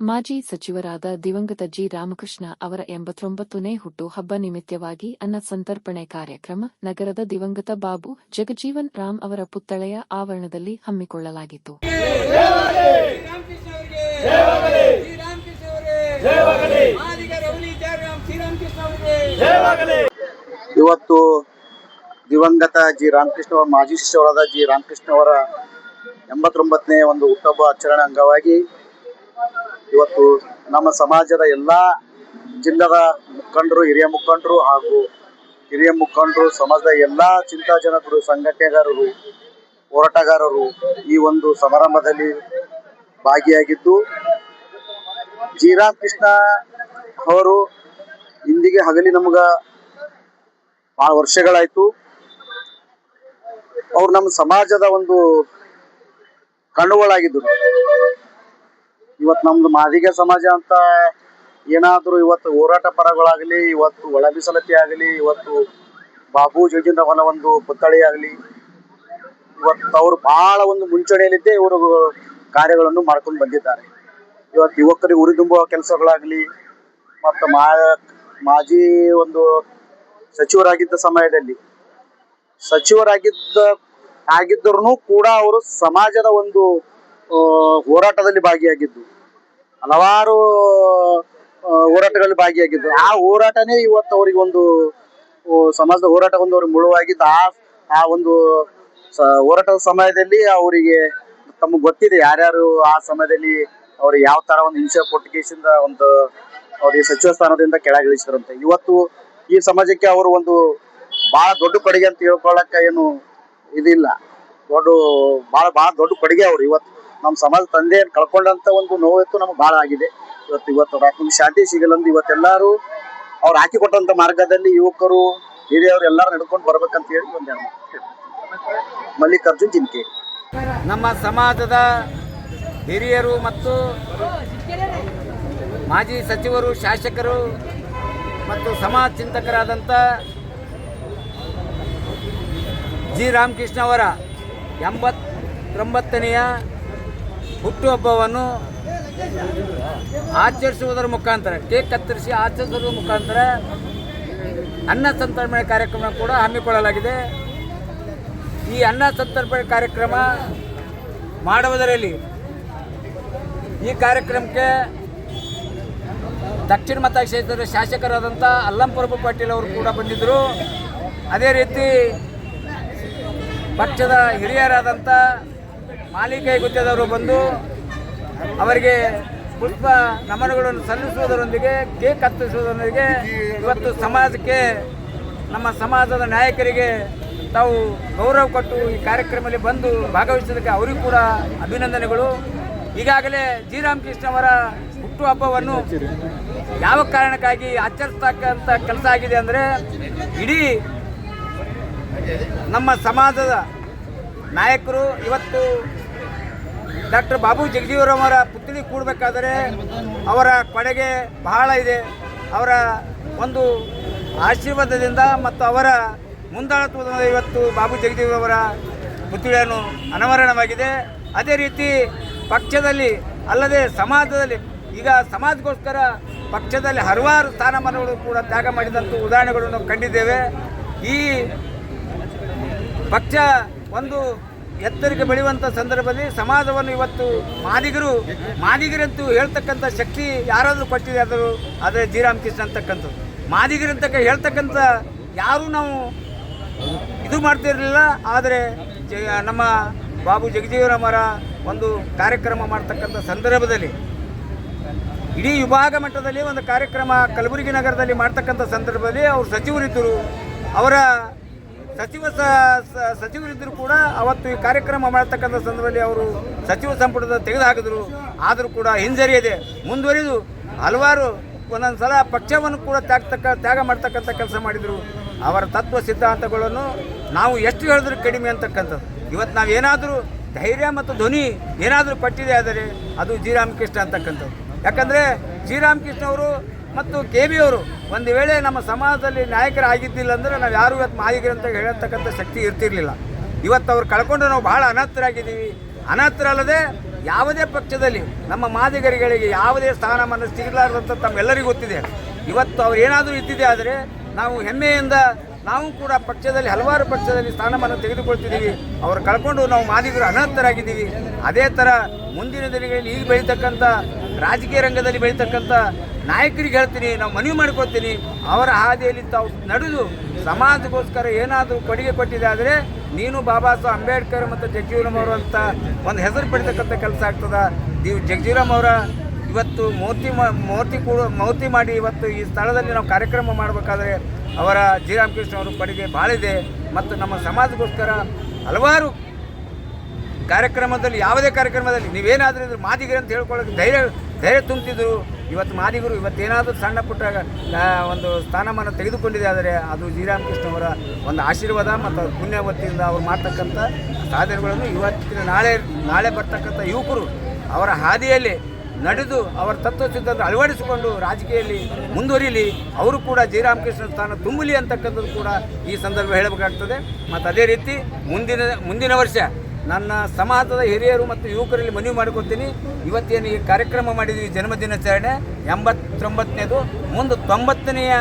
ಮಾಜಿ ಸಚಿವರಾದ ದಿವಂಗತ ಜಿ. ರಾಮಕೃಷ್ಣ ಅವರ ಎಂಬತ್ತೊಂಬತ್ತನೇ ಹುಟ್ಟು ಹಬ್ಬ ನಿಮಿತ್ತವಾಗಿ ಅನ್ನ ಸಂತರ್ಪಣೆ ಕಾರ್ಯಕ್ರಮ ನಗರದ ದಿವಂಗತ ಬಾಬು ಜಗಜೀವನ್ ರಾಮ್ ಅವರ ಪುತ್ಥಳೆಯ ಆವರಣದಲ್ಲಿ ಹಮ್ಮಿಕೊಳ್ಳಲಾಗಿತ್ತು. ಇವತ್ತು ದಿವಂಗತ ಜಿ. ರಾಮಕೃಷ್ಣ ಅವರ, ಮಾಜಿ ಸಚಿವರಾದ ಜಿ. ರಾಮಕೃಷ್ಣ ಅವರ ಎಂಬತ್ತೊಂಬತ್ತನೇ ಒಂದು ಹುಟ್ಟುಹಬ್ಬ ಆಚರಣೆ ಅಂಗವಾಗಿ ಇವತ್ತು ನಮ್ಮ ಸಮಾಜದ ಎಲ್ಲ ಜಿಲ್ಲದ ಮುಖಂಡರು, ಹಿರಿಯ ಮುಖಂಡರು ಹಾಗೂ ಹಿರಿಯ ಮುಖಂಡರು, ಸಮಾಜದ ಎಲ್ಲ ಚಿಂತಾಜನಕರು, ಸಂಘಟನೆಗಾರರು, ಹೋರಾಟಗಾರರು ಈ ಒಂದು ಸಮಾರಂಭದಲ್ಲಿ ಭಾಗಿಯಾಗಿದ್ದು ಕೃಷ್ಣ ಅವರು ಇಂದಿಗೆ ಹಗಲಿ ನಮ್ಗ ಬಹಳ ವರ್ಷಗಳಾಯ್ತು. ಅವ್ರು ನಮ್ಮ ಸಮಾಜದ ಒಂದು ಕಣ್ಣುಗಳಾಗಿದ್ದರು. ಇವತ್ತು ನಮ್ದು ಮಾದಿಗ ಸಮಾಜ ಅಂತ ಏನಾದರೂ ಇವತ್ತು ಹೋರಾಟ ಪರಗಳಾಗಲಿ, ಇವತ್ತು ಒಳ ಆಗಲಿ, ಇವತ್ತು ಬಾಬು ಜೋಜಿಂದ ಹೊಲ ಒಂದು ಪುತ್ಥಳಿ ಆಗಲಿ ಇವತ್ತು ಅವರು ಬಹಳ ಒಂದು ಮುಂಚೂಣಿಯಲ್ಲಿದ್ದೇ ಇವರು ಕಾರ್ಯಗಳನ್ನು ಮಾಡ್ಕೊಂಡು ಬಂದಿದ್ದಾರೆ. ಇವತ್ತು ಯುವಕರಿಗೆ ಉರಿದುಂಬುವ ಕೆಲಸಗಳಾಗಲಿ, ಮತ್ತು ಮಾ, ಮಾಜಿ ಒಂದು ಸಚಿವರಾಗಿದ್ದ ಸಮಯದಲ್ಲಿ, ಸಚಿವರಾಗಿದ್ದ ಆಗಿದ್ದರೂ ಕೂಡ ಅವರು ಸಮಾಜದ ಒಂದು ಹೋರಾಟದಲ್ಲಿ ಭಾಗಿಯಾಗಿದ್ದು. ಹಲವಾರು ಹೋರಾಟಗಳಲ್ಲಿ ಭಾಗಿಯಾಗಿದ್ದು. ಆ ಹೋರಾಟನೇ ಇವತ್ತು ಅವರಿಗೆ ಒಂದು ಸಮಾಜದ ಹೋರಾಟ ಒಂದು ಅವ್ರಿಗೆ ಮುಳುವಾಗಿದ್ದು, ಆ ಆ ಒಂದು ಹೋರಾಟದ ಸಮಯದಲ್ಲಿ ಅವರಿಗೆ ತಮಗೆ ಗೊತ್ತಿದೆ ಯಾರ್ಯಾರು ಆ ಸಮಯದಲ್ಲಿ ಅವ್ರಿಗೆ ಯಾವ ತರ ಒಂದು ಹಿಂಸೆ ಕೊಟ್ಟು ಕೇಸಿಂದ ಒಂದು ಅವ್ರಿಗೆ ಸಚಿವ ಸ್ಥಾನದಿಂದ ಕೆಳಗಿಳಿಸಿದ್ರಂತೆ. ಇವತ್ತು ಈ ಸಮಾಜಕ್ಕೆ ಅವರು ಒಂದು ಬಹಳ ದೊಡ್ಡ ಕೊಡುಗೆ ಅಂತ ಹೇಳ್ಕೊಳಕ ಏನು ಇದಿಲ್ಲ. ದೊಡ್ಡ ಬಹಳ ಬಹಳ ದೊಡ್ಡ ಕೊಡುಗೆ ಅವ್ರು ಇವತ್ತು. ನಮ್ಮ ಸಮಾಜ ತಂದೆಯನ್ನು ಕಳ್ಕೊಂಡಂತ ಒಂದು ನೋವಿತ್ತು ನಮ್ಗೆ ಬಹಳ ಆಗಿದೆ. ಇವತ್ತು ಇವತ್ತು ಅವ್ರ ಶಾಂತಿ ಸಿಗಲ್ಲಂದು ಇವತ್ತೆಲ್ಲರೂ ಅವ್ರು ಹಾಕಿಕೊಟ್ಟಂತ ಮಾರ್ಗದಲ್ಲಿ ಯುವಕರು ಹಿರಿಯವರು ಎಲ್ಲರೂ ನಡ್ಕೊಂಡು ಬರ್ಬೇಕಂತ ಹೇಳಿ ಒಂದು ಮಲ್ಲಿಕಾರ್ಜುನ್ ಜಿಂಕೆ. ನಮ್ಮ ಸಮಾಜದ ಹಿರಿಯರು ಮತ್ತು ಮಾಜಿ ಸಚಿವರು, ಶಾಸಕರು ಮತ್ತು ಸಮಾಜ ಚಿಂತಕರಾದಂಥ ಜಿ ರಾಮಕೃಷ್ಣ ಅವರ ಎಂಬತ್ತೊಂಬತ್ತನೆಯ ಹುಟ್ಟುಹಬ್ಬವನ್ನು ಆಚರಿಸುವುದರ ಮುಖಾಂತರ, ಕೇಕ್ ಕತ್ತರಿಸಿ ಆಚರಿಸುವುದರ ಮುಖಾಂತರ ಅನ್ನ ಸಂತರ್ಪಣೆ ಕಾರ್ಯಕ್ರಮ ಕೂಡ ಹಮ್ಮಿಕೊಳ್ಳಲಾಗಿದೆ. ಈ ಅನ್ನ ಸಂತರ್ಪಣೆ ಕಾರ್ಯಕ್ರಮ ಮಾಡುವುದರಲ್ಲಿ ಈ ಕಾರ್ಯಕ್ರಮಕ್ಕೆ ದಕ್ಷಿಣ ಮತ ಕ್ಷೇತ್ರದ ಶಾಸಕರಾದಂಥ ಅಲ್ಲಂಪ್ರಭು ಪಾಟೀಲ್ ಅವರು ಕೂಡ ಬಂದಿದ್ದರು. ಅದೇ ರೀತಿ ಪಕ್ಷದ ಹಿರಿಯರಾದಂಥ ಮಾಲಿಕೈ ಗುತ್ತದವರು ಬಂದು ಅವರಿಗೆ ಪುಷ್ಪ ನಮನಗಳನ್ನು ಸಲ್ಲಿಸುವುದರೊಂದಿಗೆ, ಕೇಕ್ ಹತ್ತಿಸುವುದರೊಂದಿಗೆ ಇವತ್ತು ಸಮಾಜಕ್ಕೆ, ನಮ್ಮ ಸಮಾಜದ ನಾಯಕರಿಗೆ ತಾವು ಗೌರವ ಕೊಟ್ಟು ಈ ಕಾರ್ಯಕ್ರಮದಲ್ಲಿ ಬಂದು ಭಾಗವಹಿಸೋದಕ್ಕೆ ಅವರಿಗೂ ಕೂಡ ಅಭಿನಂದನೆಗಳು. ಈಗಾಗಲೇ ಜಿ ಅವರ ಹುಟ್ಟುಹಬ್ಬವನ್ನು ಯಾವ ಕಾರಣಕ್ಕಾಗಿ ಆಚರಿಸ್ತಕ್ಕಂಥ ಕೆಲಸ ಆಗಿದೆ ಅಂದರೆ, ಇಡೀ ನಮ್ಮ ಸಮಾಜದ ನಾಯಕರು ಇವತ್ತು ಡಾಕ್ಟರ್ ಬಾಬು ಜಗಜೀವರಾಮರ ಪುತ್ಥಳಿ ಕೂಡಬೇಕಾದರೆ ಅವರ ಕೊಡೆಗೆ ಬಹಳ ಇದೆ. ಅವರ ಒಂದು ಆಶೀರ್ವಾದದಿಂದ ಮತ್ತು ಅವರ ಮುಂದಾಳತ್ವದಿಂದ ಇವತ್ತು ಬಾಬು ಜಗಜೀವರವರ ಪುತ್ಥಳಿಯನ್ನು ಅನಾವರಣವಾಗಿದೆ. ಅದೇ ರೀತಿ ಪಕ್ಷದಲ್ಲಿ ಅಲ್ಲದೆ ಸಮಾಜದಲ್ಲಿ ಈಗ ಸಮಾಜಗೋಸ್ಕರ ಪಕ್ಷದಲ್ಲಿ ಹಲವಾರು ಸ್ಥಾನಮಾನಗಳು ಕೂಡ ತ್ಯಾಗ ಮಾಡಿದಂಥ ಉದಾಹರಣೆಗಳನ್ನು ಕಂಡಿದ್ದೇವೆ. ಈ ಪಕ್ಷ ಒಂದು ಎತ್ತರಕ್ಕೆ ಬೆಳೆಯುವಂಥ ಸಂದರ್ಭದಲ್ಲಿ ಸಮಾಜವನ್ನು ಇವತ್ತು ಮಾದಿಗರು ಮಾದಿಗರಂತೂ ಹೇಳ್ತಕ್ಕಂಥ ಶಕ್ತಿ ಯಾರಾದರೂ ಕೊಟ್ಟಿದೆ ಆದರೂ ಆದರೆ ಜೀರಾಮ್ ಕೃಷ್ಣ ಅಂತಕ್ಕಂಥದ್ದು. ಮಾದಿಗರಂತ ಹೇಳ್ತಕ್ಕಂಥ ಯಾರೂ ನಾವು ಇದು ಮಾಡ್ತಿರಲಿಲ್ಲ, ಆದರೆ ನಮ್ಮ ಬಾಬು ಜಗಜೀವರಾಮರ ಒಂದು ಕಾರ್ಯಕ್ರಮ ಮಾಡ್ತಕ್ಕಂಥ ಸಂದರ್ಭದಲ್ಲಿ, ಇಡೀ ವಿಭಾಗ ಮಟ್ಟದಲ್ಲಿ ಒಂದು ಕಾರ್ಯಕ್ರಮ ಕಲಬುರಗಿ ನಗರದಲ್ಲಿ ಮಾಡ್ತಕ್ಕಂಥ ಸಂದರ್ಭದಲ್ಲಿ ಅವರು ಸಚಿವರಿದ್ದರು. ಅವರ ಸಚಿವ ಸಚಿವರಿದ್ದರೂ ಕೂಡ ಅವತ್ತು ಈ ಕಾರ್ಯಕ್ರಮ ಮಾಡತಕ್ಕಂಥ ಸಂದರ್ಭದಲ್ಲಿ ಅವರು ಸಚಿವ ಸಂಪುಟದ ತೆಗೆದುಹಾಕಿದ್ರು. ಆದರೂ ಕೂಡ ಹಿಂಜರಿಯದೆ ಮುಂದುವರಿದು ಹಲವಾರು ಒಂದೊಂದು ಸಲ ಪಕ್ಷವನ್ನು ಕೂಡ ತ್ಯಾಗ್ತಕ್ಕ, ತ್ಯಾಗ ಮಾಡ್ತಕ್ಕಂಥ ಕೆಲಸ ಮಾಡಿದರು. ಅವರ ತತ್ವ ಸಿದ್ಧಾಂತಗಳನ್ನು ನಾವು ಎಷ್ಟು ಹೇಳಿದ್ರು ಕಡಿಮೆ ಅಂತಕ್ಕಂಥದ್ದು. ಇವತ್ತು ನಾವು ಏನಾದರೂ ಧೈರ್ಯ ಮತ್ತು ಧ್ವನಿ ಏನಾದರೂ ಪಟ್ಟಿದೆ ಆದರೆ ಅದು ಜಿ ರಾಮಕೃಷ್ಣ ಅಂತಕ್ಕಂಥದ್ದು. ಯಾಕಂದರೆ ಜಿ ರಾಮಕೃಷ್ಣ ಅವರು ಮತ್ತು ಕೆ ಬಿ ಅವರು ಒಂದು ವೇಳೆ ನಮ್ಮ ಸಮಾಜದಲ್ಲಿ ನಾಯಕರಾಗಿದ್ದಿಲ್ಲ ಅಂದರೆ ನಾವು ಯಾರು ಇವತ್ತು ಅಂತ ಹೇಳತಕ್ಕಂಥ ಶಕ್ತಿ ಇರ್ತಿರ್ಲಿಲ್ಲ. ಇವತ್ತು ಅವ್ರು ಕಳ್ಕೊಂಡು ನಾವು ಬಹಳ ಅನಾಥರಾಗಿದ್ದೀವಿ ಅನಾಥರಲ್ಲದೆ ಯಾವುದೇ ಪಕ್ಷದಲ್ಲಿ ನಮ್ಮ ಮಾದಿಗರಿಗಳಿಗೆ ಯಾವುದೇ ಸ್ಥಾನಮಾನ ಸಿಗಲಾರದಂತ ತಮ್ಮೆಲ್ಲರಿಗೂ ಗೊತ್ತಿದೆ. ಇವತ್ತು ಅವ್ರು ಏನಾದರೂ ಇದ್ದಿದೆ ಆದರೆ ನಾವು ಹೆಮ್ಮೆಯಿಂದ ನಾವು ಕೂಡ ಪಕ್ಷದಲ್ಲಿ ಹಲವಾರು ಪಕ್ಷದಲ್ಲಿ ಸ್ಥಾನಮಾನ ತೆಗೆದುಕೊಳ್ತಿದ್ದೀವಿ. ಅವರು ಕಳ್ಕೊಂಡು ನಾವು ಮಾದಿಗರು ಅನರ್ಥರಾಗಿದ್ದೀವಿ. ಅದೇ ಥರ ಮುಂದಿನ ದಿನಗಳಲ್ಲಿ ಈಗ ಬೆಳೀತಕ್ಕಂಥ ರಾಜಕೀಯ ರಂಗದಲ್ಲಿ ಬೆಳೀತಕ್ಕಂಥ ನಾಯಕರಿಗೆ ಹೇಳ್ತೀನಿ, ನಾವು ಮನವಿ ಮಾಡ್ಕೊತೀನಿ. ಅವರ ಹಾದಿಯಲ್ಲಿ ತಾವು ನಡೆದು ಸಮಾಜಕ್ಕೋಸ್ಕರ ಏನಾದರೂ ಕೊಡುಗೆ ಕೊಟ್ಟಿದ್ದಾದರೆ ನೀನು ಬಾಬಾ ಸಾಹೇಬ್ ಅಂಬೇಡ್ಕರ್ ಮತ್ತು ಜಗ್ಜೀವರಾಮ್ ಅವರು ಅಂತ ಒಂದು ಹೆಸರು ಪಡಿತಕ್ಕಂಥ ಕೆಲಸ ಆಗ್ತದೆ. ನೀವು ಜಗಜೀವನಂ ಅವರ ಇವತ್ತು ಮೂರ್ತಿ ಮೂರ್ತಿ ಕೂಡ ಮೂರ್ತಿ ಮಾಡಿ ಇವತ್ತು ಈ ಸ್ಥಳದಲ್ಲಿ ನಾವು ಕಾರ್ಯಕ್ರಮ ಮಾಡಬೇಕಾದ್ರೆ ಅವರ ಜಿ. ರಾಮಕೃಷ್ಣ ಅವರ ಕೊಡುಗೆ ಭಾಳಿದೆ ಮತ್ತು ನಮ್ಮ ಸಮಾಜಕ್ಕೋಸ್ಕರ ಹಲವಾರು ಕಾರ್ಯಕ್ರಮದಲ್ಲಿ, ಯಾವುದೇ ಕಾರ್ಯಕ್ರಮದಲ್ಲಿ ನೀವೇನಾದರೂ ಇದ್ರೆ ಮಾದಿಗರು ಅಂತ ಹೇಳ್ಕೊಳ್ಳೋಕೆ ಧೈರ್ಯ ಧೈರ್ಯ ತುಂಬ್ತಿದ್ರು. ಇವತ್ತು ಮಾದಿಗರು ಇವತ್ತೇನಾದರೂ ಸಣ್ಣ ಪುಟ್ಟ ಒಂದು ಸ್ಥಾನಮಾನ ತೆಗೆದುಕೊಂಡಿದೆ ಆದರೆ ಅದು ಶ್ರೀರಾಮಕೃಷ್ಣ ಅವರ ಒಂದು ಆಶೀರ್ವಾದ ಮತ್ತು ಪುಣ್ಯವತಿಯಿಂದ ಅವ್ರು ಮಾಡ್ತಕ್ಕಂಥ ಸಾಧನೆಗಳನ್ನು ಇವತ್ತಿನ ನಾಳೆ ನಾಳೆ ಬರ್ತಕ್ಕಂಥ ಯುವಕರು ಅವರ ಹಾದಿಯಲ್ಲಿ ನಡೆದು ಅವರ ತತ್ವ ಸಿದ್ಧಾಂತ ಅಳವಡಿಸಿಕೊಂಡು ರಾಜಕೀಯದಲ್ಲಿ ಮುಂದುವರಿಲಿ, ಅವರು ಕೂಡ ಜಯರಾಮಕೃಷ್ಣ ಸ್ಥಾನ ತುಂಬಲಿ ಅಂತಕ್ಕಂಥದ್ದು ಕೂಡ ಈ ಸಂದರ್ಭ ಹೇಳಬೇಕಾಗ್ತದೆ. ಮತ್ತು ಅದೇ ರೀತಿ ಮುಂದಿನ ಮುಂದಿನ ವರ್ಷ ನನ್ನ ಸಮಾಜದ ಹಿರಿಯರು ಮತ್ತು ಯುವಕರಲ್ಲಿ ಮನವಿ ಮಾಡ್ಕೊತೀನಿ. ಇವತ್ತೇನು ಈ ಕಾರ್ಯಕ್ರಮ ಮಾಡಿದ್ದೀವಿ ಜನ್ಮದಿನಾಚರಣೆ ಎಂಬತ್ತೊಂಬತ್ತನೇದು. ಮುಂದೆ ತೊಂಬತ್ತನೆಯ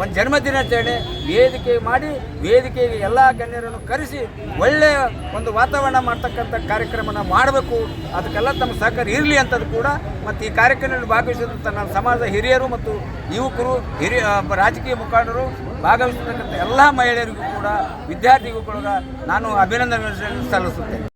ಒಂದು ಜನ್ಮ ದಿನಾಚರಣೆ ವೇದಿಕೆ ಮಾಡಿ ವೇದಿಕೆಗೆ ಎಲ್ಲ ಗಣ್ಯರನ್ನು ಕರೆಸಿ ಒಳ್ಳೆಯ ಒಂದು ವಾತಾವರಣ ಮಾಡ್ತಕ್ಕಂಥ ಕಾರ್ಯಕ್ರಮನ ಮಾಡಬೇಕು. ಅದಕ್ಕೆಲ್ಲ ತಮ್ಮ ಸಹಕಾರ ಇರಲಿ ಅಂತದ್ದು ಕೂಡ ಮತ್ತು ಈ ಕಾರ್ಯಕ್ರಮದಲ್ಲಿ ಭಾಗವಹಿಸಿದಂಥ ನಮ್ಮ ಸಮಾಜದ ಹಿರಿಯರು ಮತ್ತು ಯುವಕರು, ಹಿರಿಯ ರಾಜಕೀಯ ಮುಖಂಡರು ಭಾಗವಹಿಸತಕ್ಕಂಥ ಎಲ್ಲ ಮಹಿಳೆಯರಿಗೂ ಕೂಡ ವಿದ್ಯಾರ್ಥಿಗೂ ಕೂಡ ನಾನು ಅಭಿನಂದನೆ ಸಲ್ಲಿಸುತ್ತೇನೆ.